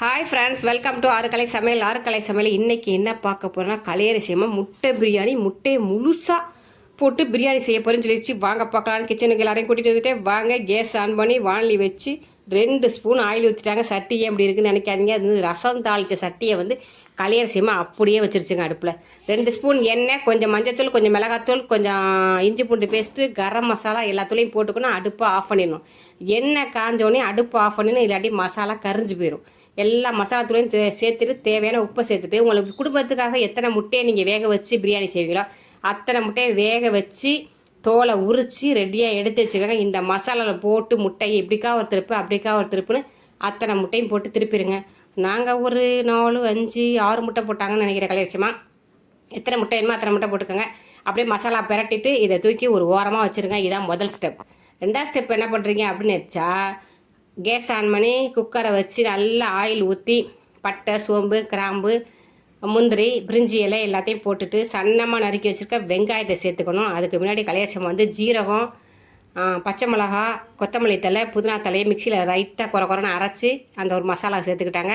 Hi friends welcome to ஆறுக்கலை சமையல். ஆறுக்கலை சமையல் இன்றைக்கி என்ன பார்க்க போகிறோன்னா கலையரிசியமாக முட்டை பிரியாணி முட்டையை முழுசாக போட்டு பிரியாணி செய்ய போகிறேன்னு சொல்லிடுச்சு வாங்க பார்க்கலான்னு கிச்சனுக்கு எல்லாரையும் கூட்டிகிட்டு வந்துட்டு வாங்க கேஸ் ஆன் பண்ணி வானலி வச்சு ரெண்டு ஸ்பூன் ஆயில் ஊற்றிட்டாங்க சட்டி ஏன் அப்படி இருக்குன்னு நினைக்காதீங்க. அது வந்து ரசம் தாளித்த சட்டியை வந்து கலையரிசியமாக அப்படியே வச்சிருச்சுங்க அடுப்பில். ரெண்டு ஸ்பூன் எண்ணெய் கொஞ்சம் மஞ்சத்தூள் கொஞ்சம் மிளகாத்தூள் கொஞ்சம் இஞ்சி பூண்டு பேஸ்ட்டு கரம் மசாலா எல்லாத்துலேயும் போட்டுக்கணும். அடுப்பை ஆஃப் பண்ணிடணும். எண்ணெய் காஞ்சோடனே அடுப்பு ஆஃப் பண்ணிடணும். இல்லாட்டி மசாலா கரிஞ்சு போயிடும் எல்லா மசாலாத்தூளையும் தே- சேர்த்துட்டு தேவையான உப்பை சேர்த்துட்டு உங்களுக்கு குடும்பத்துக்காக எத்தனை முட்டையை நீங்கள் வேக வச்சு பிரியாணி செய்வீங்களோ அத்தனை முட்டையை வேக வச்சு தோலை உரித்து ரெடியாக எடுத்து வச்சுக்கோங்க. இந்த மசாலாவில் போட்டு முட்டையை இப்படிக்கா ஒரு திருப்பு அப்படிக்கா ஒரு திருப்புன்னு அத்தனை முட்டையும் போட்டு திருப்பிடுங்க நாங்கள் ஒரு நாலு அஞ்சு ஆறு முட்டை போட்டாங்கன்னு நினைக்கிற கலையரிசமா எத்தனை முட்டை வேணுமோ அத்தனை முட்டை போட்டுக்கோங்க. அப்படியே மசாலா பிரட்டிட்டு இதை தூக்கி ஒரு ஓரமாக வச்சுருங்க. இதுதான் முதல் ஸ்டெப் ரெண்டாவது ஸ்டெப் என்ன பண்ணுறீங்க அப்படின்னு நினச்சா கேஸ் ஆன் பண்ணி குக்கரை வச்சு நல்லா ஆயில் ஊற்றி பட்டை சோம்பு கிராம்பு முந்திரி பிரிஞ்சி இலை எல்லாத்தையும் போட்டுட்டு சன்னமாக நறுக்கி வச்சுருக்க வெங்காயத்தை சேர்த்துக்கணும். அதுக்கு முன்னாடி கலையாசம் வந்து ஜீரகம் பச்சை மிளகா கொத்தமல்லி தழை புதினா தலையை மிக்சியில் ரைட்டாக குறை குறைன்னு அரைச்சி அந்த ஒரு மசாலா சேர்த்துக்கிட்டாங்க.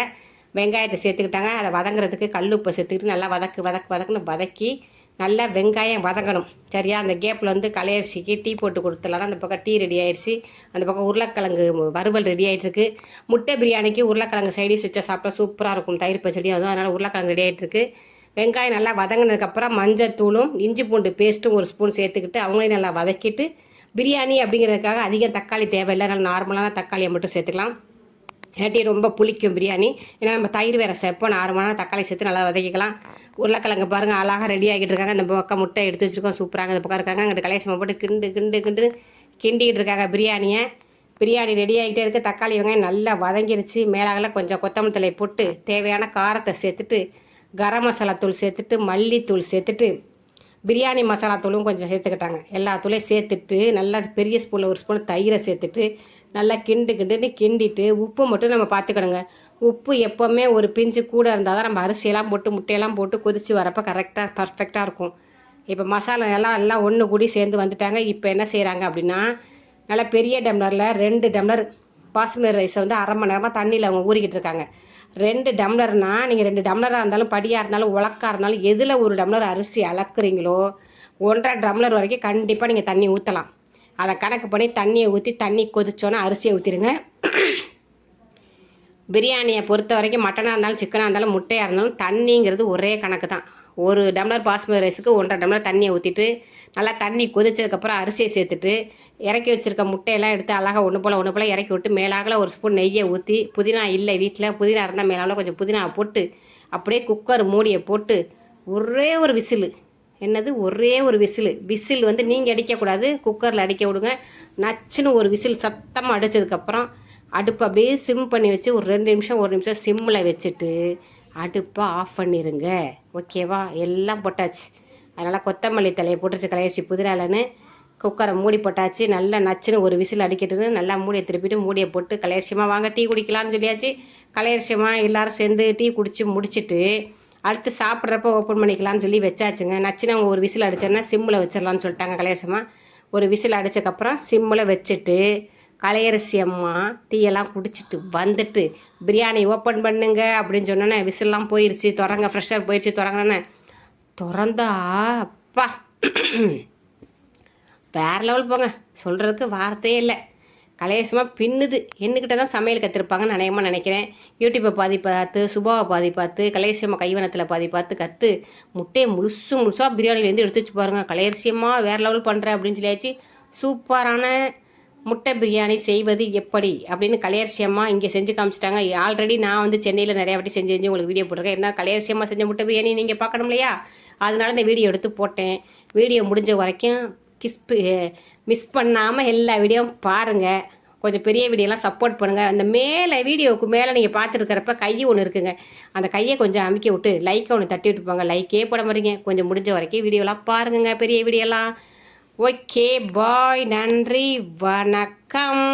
வெங்காயத்தை சேர்த்துக்கிட்டாங்க. அதை வதங்குறதுக்கு கல் உப்பை சேர்த்துக்கிட்டு நல்லா வதக்கு வதக்கு வதக்குன்னு வதக்கி நல்லா வெங்காயம் வதங்கணும். சரியா? அந்த கேப்பில் வந்து கலையரிசிக்கு டீ போட்டு கொடுத்துலான்னா அந்த பக்கம் டீ ரெடி ஆயிடுச்சு. அந்த பக்கம் உருளைக்கிழங்கு வறுவல் ரெடி ஆகிட்டுருக்கு முட்டை பிரியாணிக்கு உருளைக்கிழங்கு சைடிஸ் வச்சா சாப்பிட்டா சூப்பராக இருக்கும். தயிர் பச்சடியும் அதுவும் அதனால் உருளைக்கிழங்கு ரெடி ஆகிட்டுருக்கு வெங்காயம் நல்லா வதங்கினதுக்கப்புறம் மஞ்சத்தூளும் இஞ்சி பூண்டு பேஸ்ட்டும் ஒரு ஸ்பூன் சேர்த்துக்கிட்டு அவங்களையும் நல்லா வதக்கிட்டு பிரியாணி அப்படிங்கிறதுக்காக அதிகம் தக்காளி தேவையில்லை. அதனால் நார்மலான தக்காளியை மட்டும் சேர்த்துக்கலாம். இல்லாட்டி ரொம்ப புளிக்கும் பிரியாணி. ஏன்னா நம்ம தயிர் வேறு சேர்ப்போம். நார்மலான தக்காளி சேர்த்து நல்லா வதக்கிக்கலாம். உருளைக்கிழங்கு பாருங்கள் அழகாக ரெடி ஆகிட்டு இருக்காங்க இந்த பக்கம் முட்டை எடுத்து வச்சுருக்கோம். சூப்பராக இந்த பக்கம் இருக்காங்க. அங்கிட்ட கலையசமாக போட்டு கிண்டு கிண்டு கிண்டு கிண்டிக்கிட்டு இருக்காங்க பிரியாணியை. பிரியாணி ரெடி ஆகிட்டே இருக்குது தக்காளி வெங்காயம் நல்லா வதங்கிருச்சு. மேலாகல கொஞ்சம் கொத்தமல்லி தழை போட்டு தேவையான காரத்தை சேர்த்துட்டு கரம் மசாலா தூள் சேர்த்துட்டு மல்லித்தூள் சேர்த்துட்டு பிரியாணி மசாலா தூளும் கொஞ்சம் சேர்த்துக்கிட்டாங்க. எல்லா தூளையும் சேர்த்துட்டு நல்லா பெரிய ஸ்பூனில் ஒரு ஸ்பூன் தயிரை சேர்த்துட்டு நல்லா கிண்டு கிண்டுன்னு கிண்டிட்டு உப்பு மட்டும் நம்ம பார்த்துக்கணுங்க. உப்பு எப்போவுமே ஒரு பிஞ்சு கூட இருந்தால் தான் நம்ம அரிசியெல்லாம் போட்டு முட்டையெல்லாம் போட்டு கொதித்து வரப்போ கரெக்டாக பர்ஃபெக்டாக இருக்கும். இப்போ மசாலா எல்லாம் எல்லாம் ஒன்று கூடி சேர்ந்து வந்துட்டாங்க. இப்போ என்ன செய்கிறாங்க அப்படின்னா நல்லா பெரிய டம்ளரில் ரெண்டு டம்ளர் பாசுமதி ரைஸை வந்து அரை மணி நேரமாக தண்ணியில் அவங்க ஊறிக்கிட்டு இருக்காங்க. ரெண்டு டம்ளர்னா நீங்கள் ரெண்டு டம்ளராக இருந்தாலும் படியாக இருந்தாலும் உலக்கா இருந்தாலும் எதில் ஒரு டம்ளர் அரிசி அளக்குறீங்களோ ஒன்றரை டம்ளர் வரைக்கும் கண்டிப்பாக நீங்கள் தண்ணி ஊற்றலாம் அதை கணக்கு பண்ணி தண்ணியை ஊற்றி தண்ணி கொதிச்சோன்னே அரிசியை ஊற்றிடுங்க பிரியாணியை பொறுத்த வரைக்கும் மட்டனாக இருந்தாலும் சிக்கனாக இருந்தாலும் முட்டையாக இருந்தாலும் தண்ணிங்கிறது ஒரே கணக்கு தான் ஒரு டம்ளர் பாஸ்மதி ரைஸுக்கு ஒன்றரை டம்ளர் தண்ணியை ஊற்றிட்டு நல்லா தண்ணி கொதிச்சதுக்கப்புறம் அரிசியை சேர்த்துட்டு இறக்கி வச்சுருக்க முட்டையெல்லாம் எடுத்து அழகாக ஒன்று போல் ஒன்று போல் இறக்கி விட்டு மேலாகல ஒரு ஸ்பூன் நெய்யை ஊற்றி புதினா இல்லை வீட்டில் புதினா இருந்தால் மேலாவில் கொஞ்சம் புதினா போட்டு அப்படியே குக்கர் மூடியை போட்டு ஒரே ஒரு விசிலு. என்னது? ஒரே ஒரு விசில். விசில் வந்து நீங்கள் அடிக்கக்கூடாது. குக்கரில் அடிக்க விடுங்க. நச்சுன்னு ஒரு விசில் சத்தமாக அடித்ததுக்கப்புறம் அடுப்பு அப்படியே சிம் பண்ணி வச்சு ஒரு ரெண்டு நிமிஷம் ஒரு நிமிஷம் சிம்மில் வச்சுட்டு அடுப்பை ஆஃப் பண்ணிடுங்க ஓகேவா? எல்லாம் போட்டாச்சு. அதனால் கொத்தமல்லி தலையை போட்டுருச்சு கலையரிசி புதிராலன்னு. குக்கரை மூடி போட்டாச்சு. நல்லா நச்சுன்னு ஒரு விசில் அடிக்கிட்டு நல்லா மூடியை திருப்பிட்டு மூடியை போட்டு கலையரிசியமாக வாங்க டீ குடிக்கலாம்னு சொல்லியாச்சு. கலையரிசியமாக எல்லோரும் சேர்ந்து டீ குடித்து முடிச்சிட்டு அடுத்து சாப்பிட்றப்ப ஓப்பன் பண்ணிக்கலாம்னு சொல்லி வச்சாச்சுங்க. நச்சுன்னு அவங்க ஒரு விசில் அடிச்சோன்னா சிம்மில் வச்சிடலான்னு சொல்லிட்டாங்க கலையரசம்மா. ஒரு விசில் அடிச்சதுக்கப்புறம் சிம்மில் வச்சுட்டு கலையரசி அம்மா டீயெல்லாம் குடிச்சிட்டு வந்துட்டு பிரியாணி ஓப்பன் பண்ணுங்க அப்படின்னு சொன்னோன்னே விசில்லாம் போயிருச்சு. திறங்க ஃப்ரெஷ்ஷாக போயிடுச்சு திறங்கண்ணே திறந்தா அப்பா. வேற லெவல் போங்க. சொல்கிறதுக்கு வார்த்தையே இல்லை. கலையசமாக பின்னுது. என்னக்கிட்ட தான் சமையல் கற்றுருப்பாங்கன்னு நினையமாக நினைக்கிறேன். யூடியூப்பை பாதி பார்த்து சுபாவை பாதி பார்த்து கலையரசியம்மா கைவனத்தில் பாதி பார்த்து கற்று முட்டையை முழுசு முழுசாக பிரியாணிலேருந்து எடுத்து வச்சு பாருங்கள் கலையரசியம்மா வேறு லெவல் பண்ணுறேன் அப்படின்னு சொல்லியாச்சு. சூப்பரான முட்டை பிரியாணி செய்வது எப்படி அப்படின்னு கலையரிசியமாக இங்கே செஞ்சு காமிச்சிட்டாங்க. ஆல்ரெடி நான் வந்து சென்னையில் நிறையா வாட்டி செஞ்சு செஞ்சு உங்களுக்கு வீடியோ போட்டிருக்கேன். என்ன கலையரிசியமாக செஞ்ச முட்டை பிரியாணி நீங்கள் பார்க்கணும் இல்லையா? அதனால இந்த வீடியோ எடுத்து போட்டேன். வீடியோ முடிஞ்ச வரைக்கும் கிஸ்பு மிஸ் பண்ணாமல் எல்லா வீடியோவும் பாருங்கள் கொஞ்சம் பெரிய வீடியோலாம் சப்போர்ட் பண்ணுங்கள் அந்த மேலே வீடியோவுக்கு மேலே நீங்கள் பார்த்துருக்கிறப்ப கை ஒன்று இருக்குங்க. அந்த கையை கொஞ்சம் அமுக்கி விட்டு லைக்கை ஒன்று தட்டி விட்டுப்பாங்க லைக்கே போட மாட்டீங்க. கொஞ்சம் முடிஞ்ச வரைக்கும் வீடியோலாம் பாருங்கங்க பெரிய வீடியோலாம். ஓகே பாய் நன்றி. வணக்கம்.